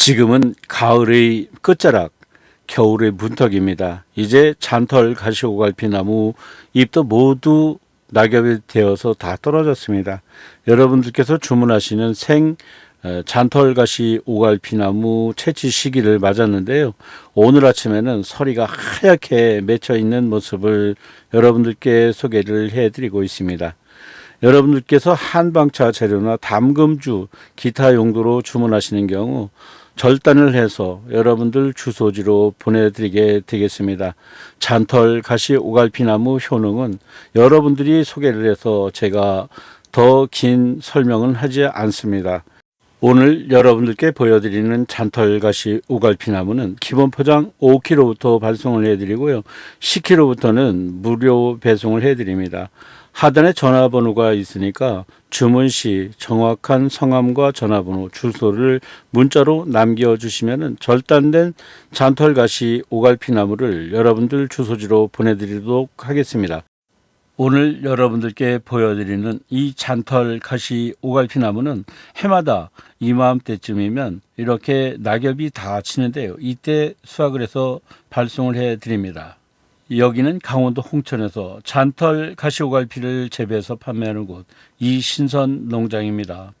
지금은 가을의 끝자락, 겨울의 문턱입니다. 이제 잔털 가시오갈피 나무 잎도 모두 낙엽이 되어서 다 떨어졌습니다. 여러분들께서 주문하시는 생 어, 잔털가시 오갈피나무 채취 시기를 맞았는데요. 오늘 아침에는 서리가 하얗게 맺혀 있는 모습을 여러분들께 소개를 해드리고 있습니다. 여러분들께서 한방차 재료나 담금주 기타 용도로 주문하시는 경우 절단을 해서 여러분들 주소지로 보내드리게 되겠습니다. 잔털 가시 오갈피나무 효능은 여러분들이 소개를 해서 제가 더 긴 설명은 하지 않습니다. 오늘 여러분들께 보여드리는 잔털가시 오갈피나무는 기본 포장 5kg부터 발송을 해드리고요. 10kg부터는 무료 배송을 해드립니다. 하단에 전화번호가 있으니까 주문 시 정확한 성함과 전화번호, 주소를 문자로 남겨주시면 절단된 잔털가시 오갈피나무를 여러분들 주소지로 보내드리도록 하겠습니다. 오늘 여러분들께 보여드리는 이 잔털 가시 오갈피 나무는 해마다 이맘때쯤이면 이렇게 낙엽이 다 치는데요. 이때 수확을 해서 발송을 해 드립니다. 여기는 강원도 홍천에서 잔털 가시 오갈피를 재배해서 판매하는 곳 이신선 농장입니다.